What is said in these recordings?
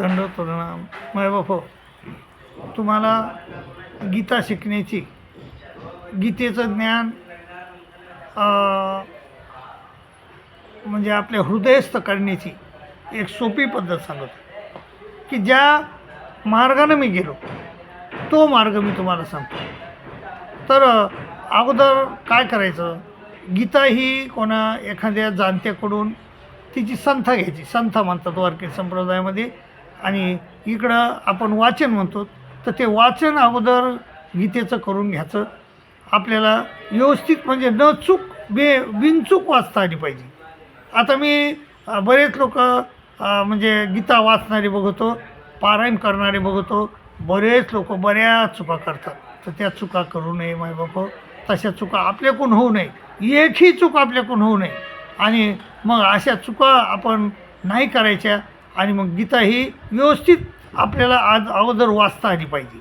दंड प्रणाम माय बाप तुम्हाला गीता शिकण्याची गीतेचं ज्ञान म्हणजे आपल्या हृदयस्थ करण्याची एक सोपी पद्धत सांगतो. की ज्या मार्गानं मी गेलो तो मार्ग मी तुम्हाला सांगतो. तर अगोदर काय करायचं? गीता ही कोणा एखाद्या जाणत्याकडून तिची संथा घ्यायची. संथा म्हणतात वारकरी संप्रदायामध्ये. आणि इकडं आपण वाचन म्हणतो तर ते वाचन अगोदर गीतेचं करून घ्यायचं. आपल्याला व्यवस्थित म्हणजे न चूक बे बिनचूक वाचता आली पाहिजे. आता मी बरेच लोक म्हणजे गीता वाचणारे बघतो पारायण करणारे बघतो. बरेच लोक बऱ्याच चुका करतात. तर त्या चुका करू नये माय बाप. तशा चुका आपल्याकडून होऊ नये. एकही चूक आपल्याकडून होऊ नये. आणि मग अशा चुका आपण नाही करायच्या. आणि मग गीता ही व्यवस्थित आपल्याला आज अगोदर वाचता आली पाहिजे.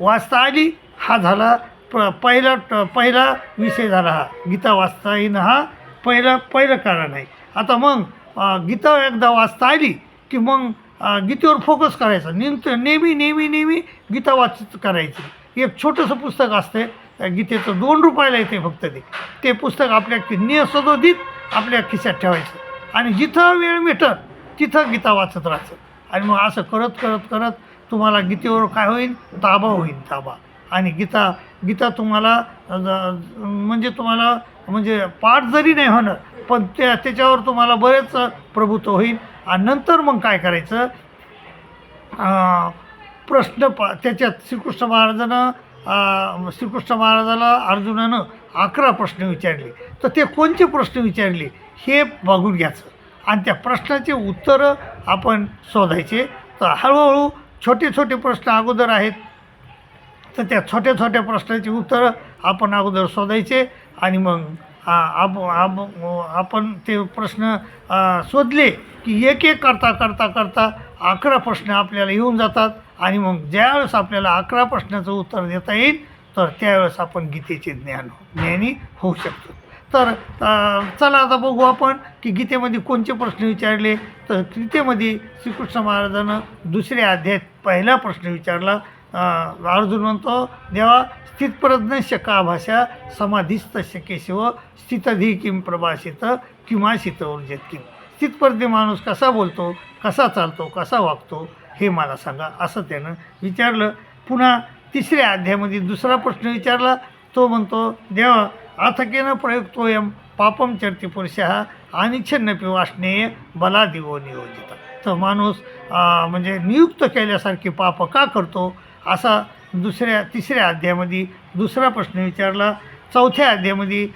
वाचता आली हा झाला प पहिला ट- पहिला विषय झाला हा. गीता वाचता येणं हा पहिला पहिलं कारण आहे. आता मग गीता एकदा वाचता आली की मग गीतेवर फोकस करायचा. नेमतं नेहमी नेहमी नेहमी गीता वाचित करायची. एक छोटंसं पुस्तक असतं त्या गीतेचं दोन रुपयाला येते फक्त ते. ते पुस्तक आपल्या कि- निसदोदित आपल्या खिशात ठेवायचं. आणि जिथं वेळ मिळतं तिथं गीता वाचत राहायचं आणि मग असं करत करत करत तुम्हाला गीतेवर काय होईल? ताबा होईल ताबा. आणि गीता गीता तुम्हाला म्हणजे तुम्हाला म्हणजे पाठ जरी नाही होणं पण त्या त्याच्यावर तुम्हाला बरेच प्रभुत्व होईल. आणि नंतर मग काय करायचं? प्रश्न प त्याच्यात श्रीकृष्ण महाराजानं श्रीकृष्ण महाराजाला अर्जुनानं अकरा प्रश्न विचारले. तर ते कोणते प्रश्न विचारले? हे बघून घ्यायचं. आणि त्या प्रश्नाचे उत्तरं आपण शोधायचे. तर हळूहळू छोटे छोटे प्रश्न अगोदर आहेत. तर त्या छोट्या छोट्या प्रश्नाची उत्तरं आपण अगोदर शोधायचे आणि मग आप आपण ते प्रश्न शोधले की एक एक करता करता करता अकरा प्रश्न आपल्याला येऊन जातात आणि मग ज्यावेळेस आपल्याला अकरा प्रश्नाचं उत्तर देता येईल तर त्यावेळेस आपण गीतेचे ज्ञान ज्ञानी होऊ शकतो. तर चला आता बघू आपण की गीतेमध्ये कोणते प्रश्न विचारले. तर गीतेमध्ये श्रीकृष्ण महाराजानं दुसऱ्या अध्यायात पहिला प्रश्न विचारला. अर्जुन म्हणतो देवा स्थितप्रज्ञ का भाषा समाधीस्त शकेशिव स्थितधी किम प्रभाषित किमाशित ऊर्जेत किम स्थितप्रज्ञ माणूस कसा बोलतो कसा चालतो कसा वागतो हे मला सांगा. असं त्यानं विचारलं. पुन्हा तिसऱ्या अध्यायामध्ये दुसरा प्रश्न विचारला. तो म्हणतो देवा अथकेन प्रयुक्तोयम पापम चरती पुरुषः अनिच्छन्नपि वासनेय बला दिवो तर माणूस म्हणजे नियुक्त केल्यासारखे पाप का करतो? असा दुसऱ्या तिसऱ्या अध्यायामध्ये दुसरा प्रश्न विचारला. चौथ्या अध्यायामध्ये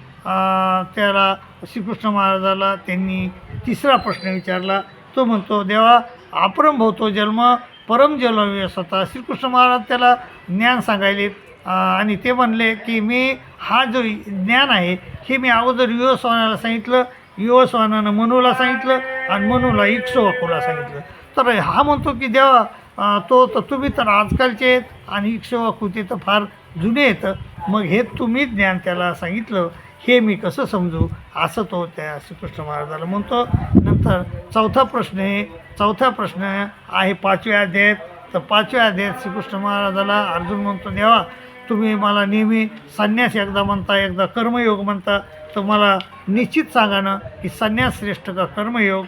त्याला श्रीकृष्ण महाराजाला त्यांनी तिसरा प्रश्न विचारला. तो म्हणतो देवा अपरम भवतो जन्म परम जन्म स्वतः श्रीकृष्ण महाराज त्याला ज्ञान सांगायले आणि ते म्हणले की मी हा जो ज्ञान आहे हे मी अगोदर युवस्वानाला सांगितलं. युवस्वानानं मनूला सांगितलं आणि मनूला इक्ष्वाकूला सांगितलं. तर हा म्हणतो की देवा तो तर तुम्ही तर आजकालचे आहेत आणि इक्ष्वाकू ते तर फार जुने आहेत. मग हे तुम्ही ज्ञान त्याला सांगितलं हे मी कसं समजू? असं तो त्या श्रीकृष्ण महाराजाला म्हणतो. नंतर चौथा प्रश्न आहे चौथा प्रश्न आहे पाचव्या अध्यायात. तर पाचव्या अध्यायात श्रीकृष्ण महाराजाला अर्जुन म्हणतो देवा तुम्ही मला नेहमी संन्यास एकदा म्हणता एकदा कर्मयोग म्हणता तर मला निश्चित सांगा ना की संन्यास श्रेष्ठ का कर्मयोग?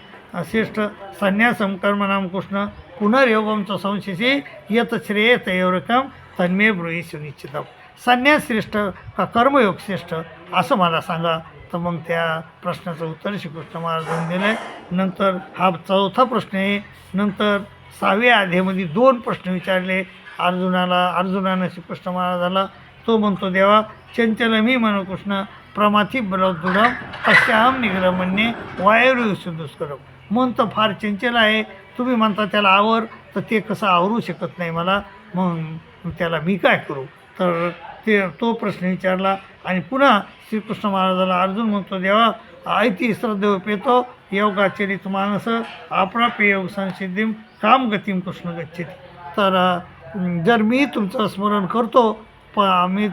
श्रेष्ठ संन्यासम कर्मनाम कृष्ण पुनर्योगमचं संशयशी यत श्रेय तयोरकम तन्मे ब्रुही सुनिश्चितम संन्यास श्रेष्ठ का कर्मयोग श्रेष्ठ? असं मला सांगा. तर मग त्या प्रश्नाचं उत्तर श्रीकृष्ण महाराजांनी दिलं आहे नंतर हा चौथा प्रश्न आहे. नंतर सहाव्या आधेमध्ये दोन प्रश्न विचारले. अर्जुनाला अर्जुनानं श्रीकृष्ण महाराजाला तो म्हणतो देवा चंचल मी मनकृष्ण प्रमाथी बलदृढम पश्चाहम निग्रह म्हणणे वायुरुष दुष्करम. मन तर फार चंचल आहे. तुम्ही म्हणता त्याला आवर तर ते कसं आवरू शकत नाही मला? मग त्याला मी काय करू? तर ते तो प्रश्न विचारला आणि पुन्हा श्रीकृष्ण महाराजाला अर्जुन म्हणतो देवा आयती श्रद्धेव पेतो योगाचरित मानस अप्राप्य योग संसिद्धीम काम गतीम कृष्ण गच्छती. तर जर मी तुमचं स्मरण करतो प मी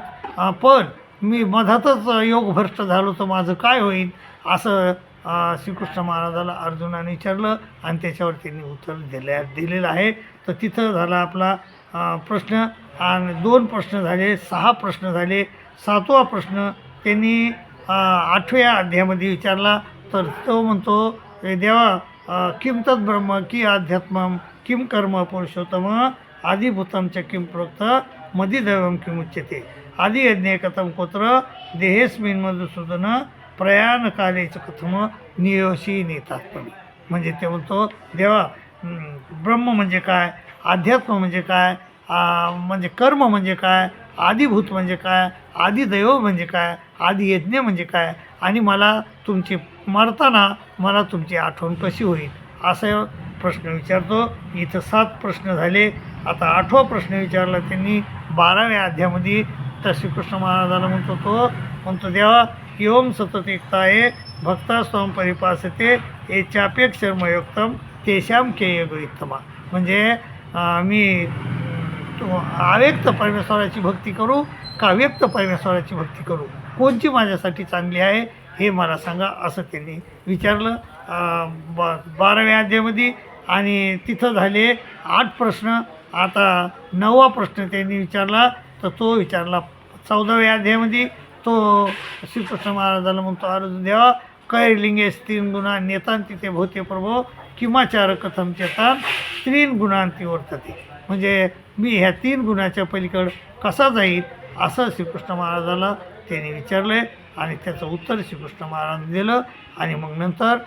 पण मी मधातच योग भ्रष्ट झालो तर माझं काय होईल? असं श्रीकृष्ण महाराजाला अर्जुनाने विचारलं आणि त्याच्यावर त्यांनी उत्तर दिल्या दिलेलं आहे. तर तिथं झाला आपला प्रश्न. आणि दोन प्रश्न झाले सहा प्रश्न झाले. सातवा प्रश्न त्यांनी आठव्या अध्यायामध्ये विचारला. तर तो म्हणतो देवा किमतत ब्रह्म की अध्यात्म किम कर्म पुरुषोत्तम? आदिभूतम च किम प्रोक्त मदिदैवम किम उच्यते। आदि यज्ञ कथम कोत्र देहेस्मिन मधुसूदन प्रयाणकालेच कथम नियोशी नेतात्मनी। म्हणजे ते म्हणतो देवा ब्रह्म म्हणजे काय? अध्यात्म म्हणजे काय? म्हणजे कर्म म्हणजे काय? आदिभूत म्हणजे काय? आदिदैव म्हणजे काय? आदियज्ञ म्हणजे काय? आणि मला तुमची मरताना मला तुमची आठवण कशी होईल? असं प्रश्न विचारतो. इथं सात प्रश्न झाले. आता आठवा प्रश्न विचारला त्यांनी. बाराव्या अध्यामध्ये तर श्रीकृष्ण महाराजाला म्हणतो तो म्हणतो देवा योम सतत एकताये भक्ता स्वम परिपासते हे चापेक्षरमयोक्तम तेशाम केयगोत्तमा म्हणजे मी अव्यक्त परमेश्वराची भक्ती करू का व्यक्त परमेश्वराची भक्ती करू? कोणची माझ्यासाठी चांगली आहे हे मला सांगा असं त्यांनी विचारलं. ब बाराव्या अध्यायामध्ये आणि तिथं झाले आठ प्रश्न. आता नववा प्रश्न त्यांनी विचारला तर तो विचारला चौदाव्या अध्यायामध्ये तो श्रीकृष्ण महाराजाला म्हणतो अर्जुन देवा कैर्लिंगेस तीन गुणा नेतांती ते भूते प्रभो किमाचार कथम चेतान तीन गुणांती वर्तते. म्हणजे मी ह्या तीन गुणाच्या पलीकडं कसा जाईल असं श्रीकृष्ण महाराजाला त्यांनी विचारलं आहे आणि त्याचं उत्तर श्रीकृष्ण महाराजांनी दिलं. आणि मग नंतर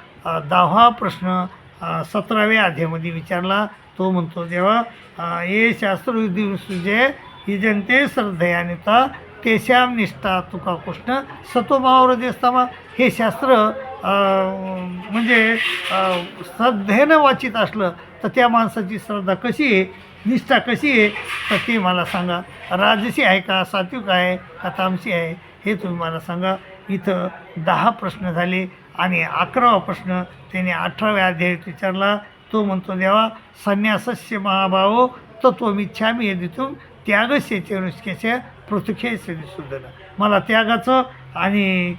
दहावा प्रश्न सतराव्या अध्यामध्ये विचारला तो म्हणतो जेव्हा हे शास्त्रविधी सुजे ही जनते श्रद्धयानिता तेशाम निष्ठा तुका कृष्ण सतोभावर देस्तामा हे शास्त्र म्हणजे श्रद्धेनं वाचित असलं तर त्या माणसाची श्रद्धा कशी आहे निष्ठा कशी आहे तर ती मला सांगा. राजसी आहे का सात्विक आहे का तामसी आहे हे तुम्ही मला सांगा. इथं दहा प्रश्न झाले आणि अकरावा प्रश्न त्याने अठराव्या अध्यायात विचारला. तो म्हणतो देवा संन्यासस्य महाभाव तत्वमिच्छामी यदितून त्यागस्य चरुष्केच्या पृथुखेस्य सुद्धन मला त्यागाचं आणि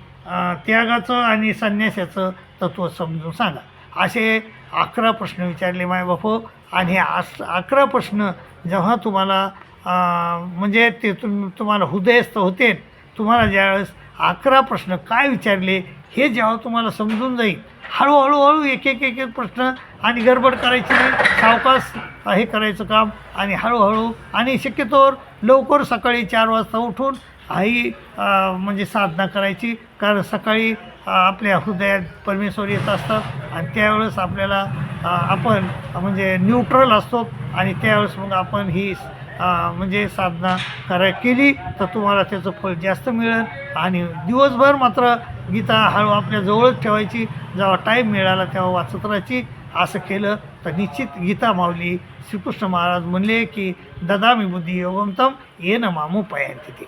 त्यागाचं आणि संन्यासाचं तत्त्व समजून सांगा. असे अकरा प्रश्न विचारले माय बापू. आणि हे आस अकरा प्रश्न जेव्हा तुम्हाला म्हणजे ते तुम तुम्हाला हृदयस्थ होते तुम्हाला ज्यावेळेस अकरा प्रश्न काय विचारले हे जेव्हा तुम्हाला समजून जाईल हळूहळू हळू एक एक एक एक प्रश्न आणि गडबड करायची नाही. सावकाश हे करायचं काम आणि हळूहळू आणि शक्यतोवर लवकर सकाळी चार वाजता उठून आई म्हणजे साधना करायची. कारण सकाळी आपल्या हृदयात परमेश्वर येत असतात आणि त्यावेळेस आपल्याला आपण म्हणजे न्यूट्रल असतो आणि त्यावेळेस मग आपण ही म्हणजे साधना कराय केली तर तुम्हाला त्याचं फळ जास्त मिळेल आणि दिवसभर मात्र गीता हळू आपल्या जवळच ठेवायची जेव्हा टाईम मिळाला तेव्हा वाचत राहायची असं केलं तर निश्चित गीता माऊली श्रीकृष्ण महाराज म्हणले की ददामी बुद्धी योगमतम ये न मामू पयांती ते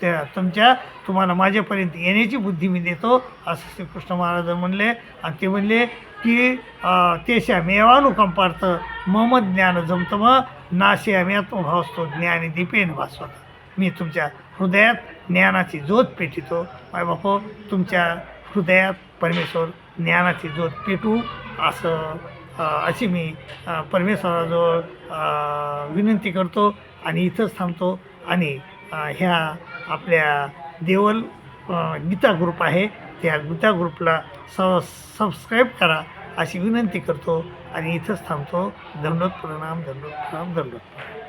त्या तुमच्या तुम्हाला माझ्यापर्यंत येण्याची बुद्धी मी देतो असं श्रीकृष्ण महाराज म्हणले. आणि ते म्हणले की अं, तेशा मेवानुकंपार्थ मम ज्ञान जमतम नाशे अम्यात्मभावस्तो ज्ञानी दीपेन भासवत. मी तुमच्या हृदयात ज्ञानाची ज्योत पेटितो. माय बापो तुमच्या हृदयात परमेश्वर ज्ञानाची ज्योत पेटू असं अशी मी परमेश्वराजवळ विनंती करतो आणि इथंच थांबतो. आणि ह्या आपल्या देवल गीता ग्रुप आहे. त्या गीता ग्रुपला स सबस्क्राईब करा अशी विनंती करतो. आणि इथंच थांबतो. दंडोत प्रणाम दंडोत प्रणाम दंडोत प्रणाम